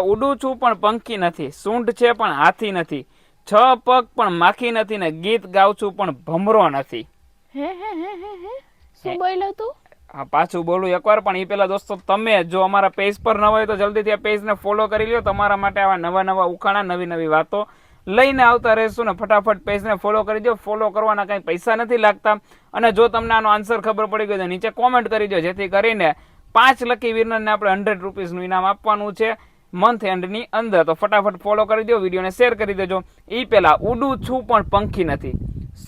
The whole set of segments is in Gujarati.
ઉડું છું પણ પંખી નથી સૂંઢ છે પણ હાથી નથી. છ પગ પણ માખી નથી ને ગીત ગાઉં છું પણ ભમરો નથી. હે હે હે હે હે. શું બોલ્યો તું? હા પાછું બોલું એકવાર પણ એ પેલા દોસ્તો તમે જો અમારા પેજ પર ન હોય તો જલ્દીથી આ પેજને ફોલો કરી લ્યો. તમારા માટે આવા નવા નવા ઉખાણા નવી નવી વાતો લઈને આવતા રહેશું ને ફટાફટ પેજને ફોલો કરી દો ફોલો કરવાના કંઈ પૈસા નથી લાગતા. અને જો તમને આનો આન્સર ખબર પડી ગયો તો નીચે કોમેન્ટ કરી દો જેથી કરીને પાંચ લકી વિનરને આપણે હંડ્રેડ રૂપીઝનું ઇનામ આપવાનું છે. મંથ એન્ડની અંદર. તો ફટાફટ ફોલો કરી દો વિડીયોને શેર કરી દેજો. એ પહેલાં ઉડું છું પણ પંખી નથી.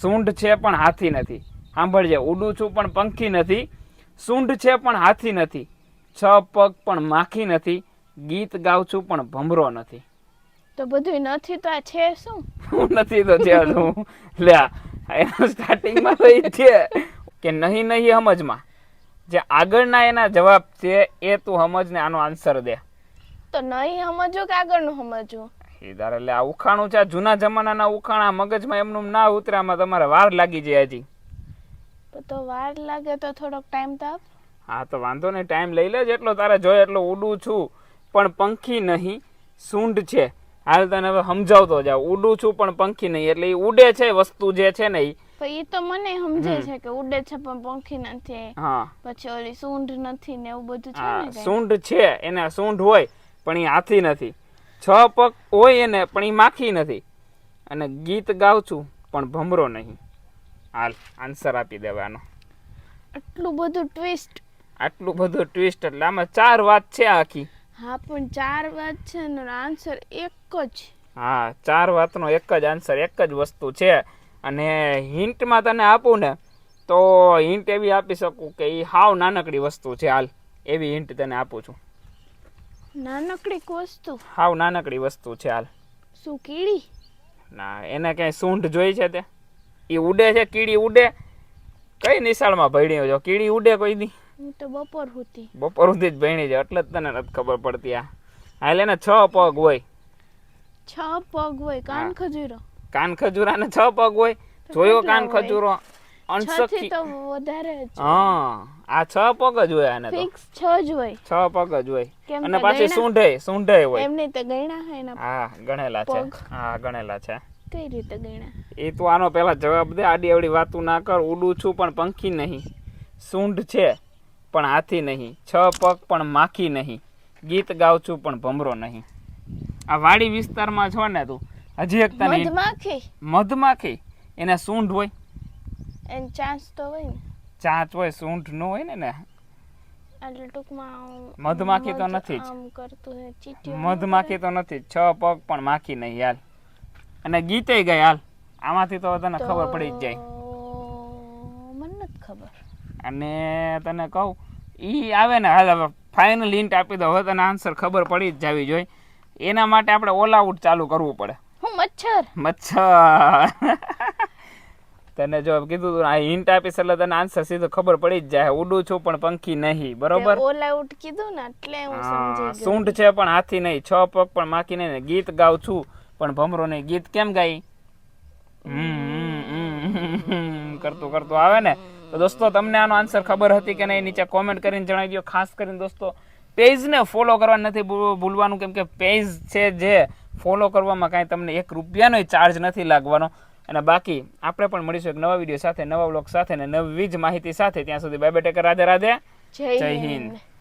સૂંઢ છે પણ હાથી નથી. સાંભળજે ઉડું છું પણ પંખી નથી. સૂંઢ છે પણ હાથી નથી. છ પગ પણ માખી નથી. ગીત ગાઉં છું પણ ભમરો નથી. તો બધું નથી તો આ છે શું? નથી તો છે હું લ્યા એનું સ્ટાર્ટિંગમાં તો એ છે. કે નહીં નહીં સમજમાં. જે આગળના એના જવાબ છે એ તું સમજ ને આનો આન્સર દે. તો નહીં સમજો કે આગળનું સમજો એ એટલે આ ઉખાણું છે આ જૂના જમાનાના ઉખાણા મગજમાં એમનું ના ઉતરામાં તમારે વાર લાગી જાય હજી. તો વાર લાગે તો થોડોક ટાઈમ તો આપ. હા તો વાંધો નહીં ટાઈમ લઈ લે જેટલો તારે જોઈએ એટલો ઉડું છું. પણ પંખી નહીં સૂંઢ છે. હાલ તને હવે સમજાવતો જાવ ઉડું છું પણ પંખી નહીં. એટલે એ ઉડે છે વસ્તુ જે છે ને એ પણ એ તો મને સમજે છે કે ઉડે છે પણ પંખી નથી. હા. પછી ઓલી સૂંઢ નથી ને એવું બધું છે ને સૂંઢ છે એને સૂંઢ હોય. પણ એ હાથી નથી. છ પગ હોય એને પણ એ માખી નથી. અને ગીત ગાઉં છું પણ ભમરો નહીં. હાલ આન્સર આપી દેવાનો. આટલું બધું ટ્વિસ્ટ આટલું બધું ટ્વિસ્ટ એટલે આમાં ચાર વાત છે આખી. હા પણ ચાર વાત છે ને આન્સર એક જ. હા ચાર વાતનો એક જ આન્સર એક જ વસ્તુ છે. અને હિન્ટમાં તને આપું ને તો હિન્ટ એવી આપી શકું કે એ હાવ નાનકડી વસ્તુ છે. હાલ એવી હિન્ટ તને આપું છું. નાનકડી વસ્તુ. હાવ નાનકડી વસ્તુ છે હાલ. શું કીડી? ના એને ક્યાંય સૂંઢ જોઈ છે તે? એ ઉડે છે કીડી ઉડે. કઈ નિશાળમાં ભણી છો? કીડી ઉડે કોઈ દી? હું તો બપોર સુધી બપોર સુધી જ ભણી છે એટલે જ તને નથી ખબર પડતી આ. હાલ એને છ પગ હોય. છ પગ હોય કાન ખજૂરો. કાન ખજૂરાને છ પગ હોય. જોયો કાન ખજૂરો? છ તો વધારે હા આ છ પગ જ હોય આને તો. ફિક્સ છ જ હોય. છ પગ જ હોય. અને પાછી? સૂંઢે સૂંઢે હોય. એમને તો ગયણા હે એના હા ગણેલા છે. હા ગણેલા છે. કઈ રીતે ગયણા? એ તો આનો પહેલા જવાબ દે. આડી અવડી વાતું ના કર. ઉડું છું પણ પંખી નહીં. સૂંઢ છે પણ હાથી નહીં. છ પગ પણ માખી નહીં. ગીત ગાઉં છું પણ ભમરો નહીં. આ વાડી વિસ્તારમાં છો ને તું. હજી એક તને મધમાખી. મધમાખી. એને સૂંઢ હોય. એન ચાંચ તો હોય ને. ચાંચ હોય સૂંઠ નો હોય ને ને? એટલે ટૂંકમાં મધમાખી તો નથી જ. મધમાખી તો નથી છ પગ પણ માખી નહીં હાલ. અને ગીતે ગઈ હાલ. આમાંથી તો તને ખબર પડી જ જાય. મને ખબર. અને તને કહું ઈ આવે ને હાલ હવે ફાઇનલ હિન્ટ આપી દો હવે તને આન્સર ખબર પડી જ જાવી જોઈએ એના માટે આપણે ઓલ આઉટ ચાલુ કરવું પડે. હું મચ્છર. મચ્છર. તને જો કીધું તું આ હિન્ટ આપીશ એટલે તને આન્સર સીધો ખબર પડી જ જાય. ઉડું છું પણ પંખી નહીં બરોબર? ઓલ આઉટ કીધું ને એટલે હું સમજી ગઈ સૂંઢ છે પણ હાથી નહીં છ પગ પણ માખી નહીં ગીત ગાઉં છું પણ ભમરો નહીં. ગીત કેમ ગાઈ? કરતું કરતું આવે ને. તો દોસ્તો તમને આનો આન્સર ખબર હતી કે નહીં? નીચે કોમેન્ટ કરીને જણાવી દો ખાસ કરીને દોસ્તો પેજને ફોલો કરવા નથી ભૂલવાનું કેમ કે પેજ છે જે ફોલો કરવામાં કાંઈ તમને એક રૂપિયાનો ચાર્જ નથી લાગવાનો. અને બાકી આપણે પણ મળીશું એક નવા વીડિયો સાથે નવા બ્લોગ સાથે ને નવી જ માહિતી સાથે. ત્યાં સુધી bye bye take care Radhe Radhe. જય હિન્દ.